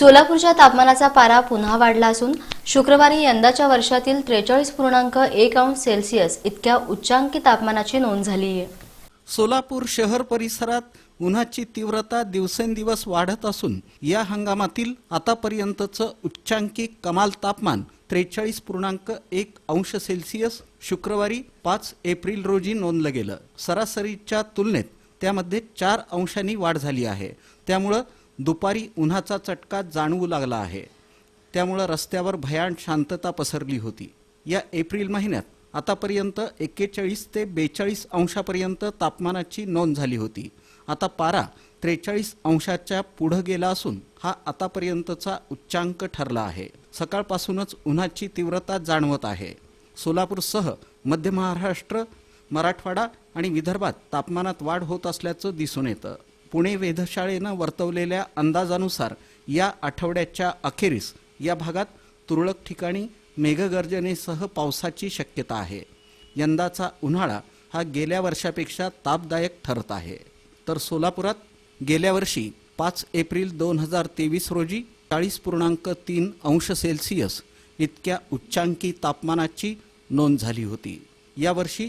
सोलापूरच्या तापमानाचा पारा पुन्हा वाढला असून शुक्रवारी यंदाच्या वर्षातील त्रेचाळीस पूर्णांक एक अंश सेल्सिअस इतक्या उच्चांकी तापमानाची नोंद झाली आहे. सोलापूर शहर परिसरात उन्हाची तीव्रता दिवसेंदिवस वाढत असून या हंगामातील आतापर्यंतचं उच्चांकी कमाल तापमान त्रेचाळीस पूर्णांक एक अंश सेल्सिअस शुक्रवारी पाच एप्रिल रोजी नोंदलं गेलं. सरासरीच्या तुलनेत त्यामध्ये चार अंशांनी वाढ झाली आहे. त्यामुळं दुपारी उन्हाचा चटका जाणवू लागला आहे. त्यामुळं रस्त्यावर भयान शांतता पसरली होती. या एप्रिल महिन्यात आतापर्यंत एक्केचाळीस ते बेचाळीस अंशापर्यंत तापमानाची नोंद झाली होती. आता पारा त्रेचाळीस अंशाच्या पुढं गेला असून हा आतापर्यंतचा उच्चांक ठरला आहे. सकाळपासूनच उन्हाची तीव्रता जाणवत आहे. सोलापूरसह मध्य महाराष्ट्र मराठवाडा आणि विदर्भात तापमानात वाढ होत असल्याचं दिसून येतं. पुणे वेधशाळेनं वर्तवलेल्या अंदाजानुसार या आठवड्याच्या अखेरीस या भागात तुरळक ठिकाणी मेघगर्जनेसह पावसाची शक्यता आहे. यंदाचा उन्हाळा हा गेल्या वर्षापेक्षा तापदायक ठरत आहे. तर सोलापुरात गेल्या वर्षी पाच एप्रिल दोन हजार तेवीस रोजी चाळीस पूर्णांक तीन अंश सेल्सिअस इतक्या उच्चांकी तापमानाची नोंद झाली होती. यावर्षी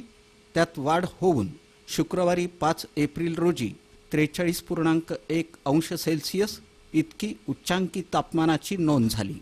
त्यात वाढ होऊन शुक्रवारी पाच एप्रिल रोजी त्रेचाळीस पूर्णांक एक अंश सेल्सिअस इतकी उच्चांकी तापमानाची नोंद झाली.